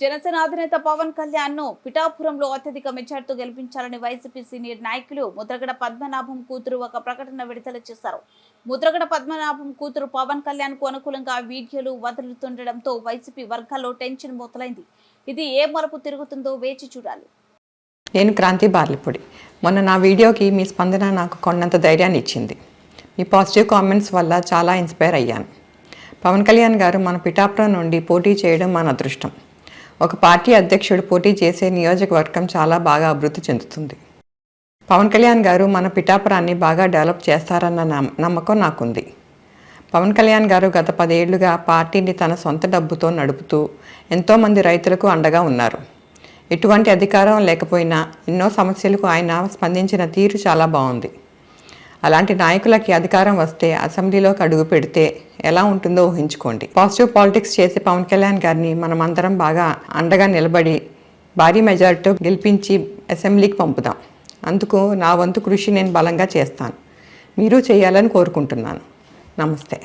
జనసేన అధినేత పవన్ కళ్యాణ్ను పిఠాపురంలో అత్యధిక మెజార్టీతో గెలిపించాలని వైసీపీ సీనియర్ నాయకులు ముద్రగడ పద్మనాభం కూతురు ఒక ప్రకటన విడుదల చేశారు. ముద్రగడ పద్మనాభం కూతురు పవన్ కళ్యాణ్కు అనుకూలంగా వీడియోలు వదులుతుండటంతో వైసీపీ వర్గాల్లో టెన్షన్ మొదలైంది. ఇది ఏ మరపు తిరుగుతుందో వేచి చూడాలి. నేను క్రాంతి బార్లిపూడి. మొన్న నా వీడియోకి మీ స్పందన నాకు కొన్నంత ధైర్యాన్ని ఇచ్చింది. మీ పాజిటివ్ కామెంట్స్ వల్ల చాలా ఇన్స్పైర్ అయ్యాను. పవన్ కళ్యాణ్ గారు మన పిఠాపురం నుండి పోటీ చేయడం మన అదృష్టం. ఒక పార్టీ అధ్యక్షుడు పోటీ చేసే నియోజకవర్గం చాలా బాగా అభివృద్ధి చెందుతుంది. పవన్ కళ్యాణ్ గారు మన పిఠాపురాన్ని బాగా డెవలప్ చేస్తారన్న నమ్మకం నాకుంది. పవన్ కళ్యాణ్ గారు గత పదేళ్ళుగా పార్టీని తన సొంత డబ్బుతో నడుపుతూ ఎంతోమంది రైతులకు అండగా ఉన్నారు. ఎటువంటి అధికారం లేకపోయినా ఎన్నో సమస్యలకు ఆయన స్పందించిన తీరు చాలా బాగుంది. అలాంటి నాయకులకి అధికారం వస్తే అసెంబ్లీలోకి అడుగు పెడితే ఎలా ఉంటుందో ఊహించుకోండి. పాజిటివ్ పాలిటిక్స్ చేసే పవన్ కళ్యాణ్ గారిని మనమందరం బాగా అండగా నిలబడి భారీ మెజారిటీతో గెలిపించి అసెంబ్లీకి పంపుదాం. అందుకు నా వంతు కృషి నేను బలంగా చేస్తాను. మీరు చేయాలని కోరుకుంటున్నాను. నమస్తే.